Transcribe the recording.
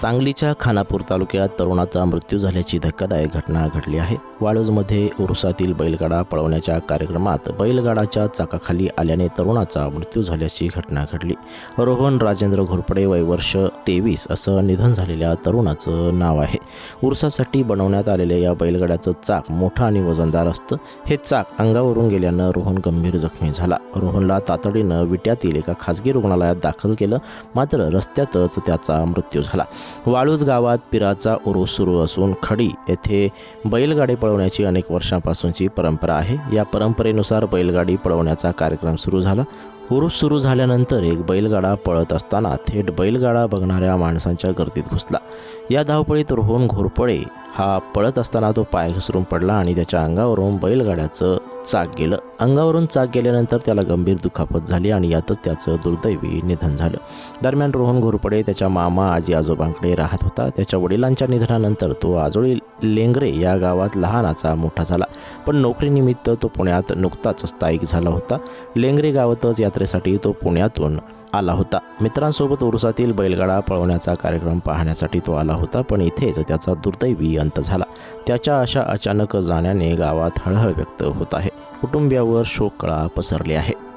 सांगलीच्या खानापूर तालुक्यात तरुणाचा मृत्यू झाल्याची धक्कादायक घटना घडली आहे. वाळूजमध्ये उरुसातील बैलगाडा पळवण्याच्या कार्यक्रमात बैलगाडाच्या चाकाखाली आल्याने तरुणाचा मृत्यू झाल्याची घटना घडली. रोहन राजेंद्र घोरपडे वय वर्ष तेवीस असं निधन झालेल्या तरुणाचं नाव आहे. उरसासाठी बनवण्यात आलेल्या या बैलगाड्याचं चाक मोठं आणि वजनदार असतं. हे चाक अंगावरून गेल्यानं रोहन गंभीर जखमी झाला. रोहनला तातडीनं विट्यातील एका खासगी रुग्णालयात दाखल केलं. मात्र रस्त्यातच त्याचा मृत्यू झाला. वाळूज गावात पिराचा उरूस सुरू असून खडी येथे बैलगाडी पळवण्याची अनेक वर्षांपासूनची परंपरा आहे. या परंपरेनुसार बैलगाडी पळवण्याचा कार्यक्रम सुरू झाला. उरूस सुरू झाल्यानंतर एक बैलगाडा पळत असताना थेट बैलगाडा बघणाऱ्या माणसांच्या गर्दीत घुसला. या धावपळीत रोहन घोरपडे हा पळत असताना तो पाय घसरून पडला आणि त्याच्या अंगावरून बैलगाड्याचं चाक गेलं. अंगावरून चाक गेल्यानंतर त्याला गंभीर दुखापत झाली आणि यातच त्याचं दुर्दैवी निधन झालं. दरम्यान रोहन घोरपडे त्याच्या मामा आजी आजोबांकडे राहत होता. त्याच्या वडिलांच्या निधनानंतर तो आजोळी लेंगरे या गावात लहानाचा मोठा झाला. पण नोकरीनिमित्त तो पुण्यात नुकताच स्थायिक झाला होता. लेंगरे गावातच यात्रेसाठी तो पुण्यातून आला होता. मित्रांसोबत उरुसातील बैलगाडा पळवण्याचा कार्यक्रम पाहण्यासाठी तो आला होता पण इथेच त्याचा दुर्दैवी अंत झाला. त्याच्या अशा अचानक जाण्याने गावात हळहळ व्यक्त होत आहे. कुटुंबियावर शोककळा पसरली आहे.